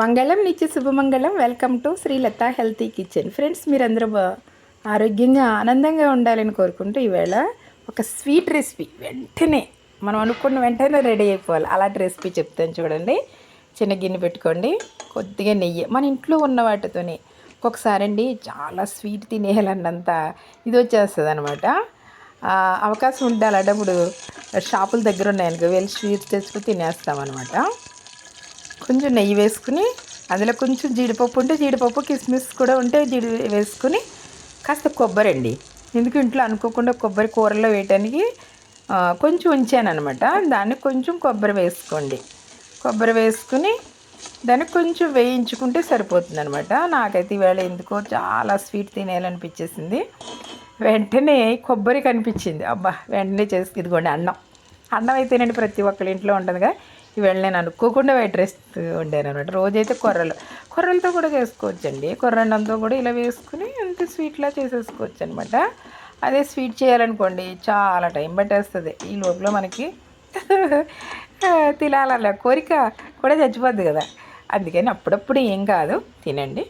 మంగళం నిత్య శుభమంగళం. Welcome to Srilatha healthy kitchen friends మీరందరూ ఆరోగ్యంగా ఆనందంగా ఉండాలని కోరుకుంటూ ఈవేళ ఒక స్వీట్ రెసిపీ వెంటనే మనం అనుకున్న వెంటనే రెడీ అయిపోవాలి. అలాంటి రెసిపీ చెప్తాను చూడండి. చిన్న గిన్నె పెట్టుకోండి. కొద్దిగా నెయ్యి. మన ఇంట్లో ఉన్న వాటితోనే ఒక్కొక్కసారి అండి చాలా స్వీట్ తినేయాలన్నంత ఇది వచ్చేస్తుంది అనమాట అవకాశం ఉంటే అలాంటప్పుడు షాపుల దగ్గర ఉన్నాయనుకో వెళ్ళి స్వీట్స్ తెచ్చుకుని తినేస్తామన్నమాట. కొంచెం నెయ్యి వేసుకుని అందులో కొంచెం జీడిపప్పు ఉంటే జీడిపప్పు కిస్మిస్ కూడా ఉంటే జీడి వేసుకుని కాస్త కొబ్బరి అండి. ఎందుకు ఇంట్లో అనుకోకుండా కొబ్బరి కూరలో వేయటానికి కొంచెం ఉంచాను అనమాట దాన్ని కొంచెం కొబ్బరి వేసుకోండి. కొబ్బరి వేసుకుని దాన్ని కొంచెం వేయించుకుంటే సరిపోతుంది అనమాట నాకైతే ఈవేళ ఎందుకో చాలా స్వీట్ తినేయాలనిపించేసింది. వెంటనే కొబ్బరి కనిపించింది. అబ్బా వెంటనే చేసి ఇదిగోండి అన్నం. అన్నం అయితేనండి ప్రతి ఒక్కరి ఇంట్లో ఉంటుందిగా. ఈవేళ నేను అనుకోకుండా వైట్ రైస్ వండాను అనమాట రోజైతే కొర్రలు. కొర్రలతో కూడా చేసుకోవచ్చండి. కొర్రన్నంతో కూడా ఇలా వేసుకుని అంతే స్వీట్లా చేసేసుకోవచ్చు అనమాట అదే స్వీట్ చేయాలనుకోండి చాలా టైం పట్టేస్తుంది. ఈ లోపల మనకి తినాలన్న కోరిక కూడా చచ్చిపోద్ది కదా. అందుకని అప్పుడప్పుడు ఏం కాదు. తినండి.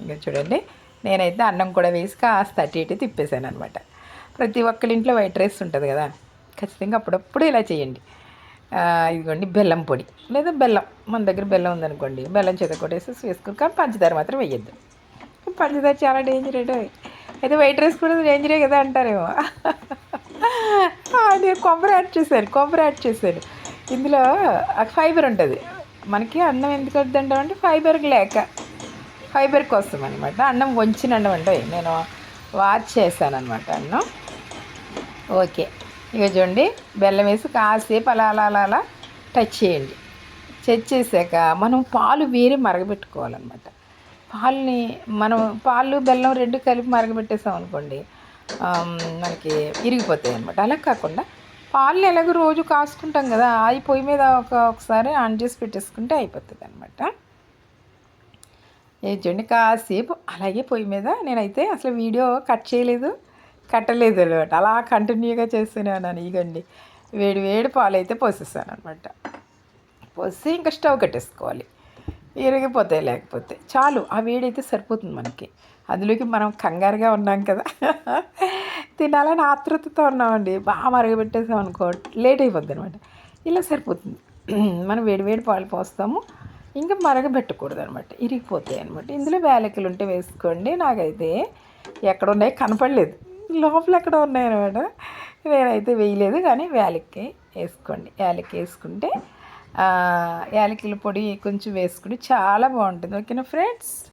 ఇంకా చూడండి. నేనైతే అన్నం కూడా వేసి కాస్త అటు ఇటు తిప్పేశాను అనమాట ప్రతి ఒక్కరి ఇంట్లో వైట్ రైస్ ఉంటుంది కదా. ఖచ్చితంగా అప్పుడప్పుడు ఇలా చేయండి. ఇదిగోండి బెల్లం పొడి. లేదా బెల్లం మన దగ్గర బెల్లం ఉందనుకోండి బెల్లం చేత కొట్టేసి వేసుకుని కానీ పంచదార మాత్రం వేయద్దు. పంచదార చాలా డేంజర్ ఏటో అయితే వైట్ రైస్ కూడా డేంజరే కదా అంటారేమో. అది కొబ్బరి యాడ్ చేశాను కొబ్బరి యాడ్ చేశాను ఇందులో ఫైబర్ ఉంటుంది. మనకి అన్నం ఎందుకు వద్దంటామంటే ఫైబర్ లేక ఫైబర్ కోసం అనమాట అన్నం వంచిన అన్నం అంటే నేను వాచ్ చేశాను అనమాట అన్నం. ఓకే. ఇక చూడండి బెల్లం వేసి కాసేపు అలా అలా అలా అలా టచ్ చేయండి. టచ్ చేసాక మనం పాలు వేరే మరగబెట్టుకోవాలన్నమాట. పాలని మనం పాలు బెల్లం రెండు కలిపి మరగబెట్టేసాం అనుకోండి మనకి ఇరిగిపోతాయి అనమాట అలా కాకుండా పాలని ఎలాగో రోజు కాసుకుంటాం కదా అవి పొయ్యి మీద ఒక ఒకసారి ఆన్ చేసి పెట్టేసుకుంటే అయిపోతుంది అనమాట ఏ చూడండి కాసేపు అలాగే పొయ్యి మీద నేనైతే అసలు వీడియో కట్ చేయలేదు. కట్టలేదు అనమాట అలా కంటిన్యూగా చేస్తూనే ఉన్నాను ఇగండి. వేడి వేడి పాలు అయితే అనమాట పోసి ఇంకా స్టవ్ కట్టేసుకోవాలి. ఇరిగిపోతాయి లేకపోతే చాలు ఆ వేడి అయితే సరిపోతుంది మనకి. అందులోకి మనం కంగారుగా ఉన్నాం కదా. తినాలని ఆతృతతో ఉన్నామండి. బాగా మరగబెట్టేసాం అనుకో లేట్ అయిపోద్ది అనమాట ఇలా సరిపోతుంది. మనం వేడి వేడి పాలు పోస్తాము ఇంకా మరగబెట్టకూడదు అనమాట ఇరిగిపోతాయి అనమాట ఇందులో వేలకలు ఉంటే వేసుకోండి. నాకైతే ఎక్కడ ఉన్నాయి కనపడలేదు. లోపల ఎక్కడ ఉన్నాయన్నమాట. నేనైతే వేయలేదు కానీ యాలక్కి వేసుకోండి. యాలక్కి వేసుకుంటే ఆ, యాలకుల పొడి కొంచెం వేసుకుని చాలా బాగుంటుంది. ఓకేనా ఫ్రెండ్స్?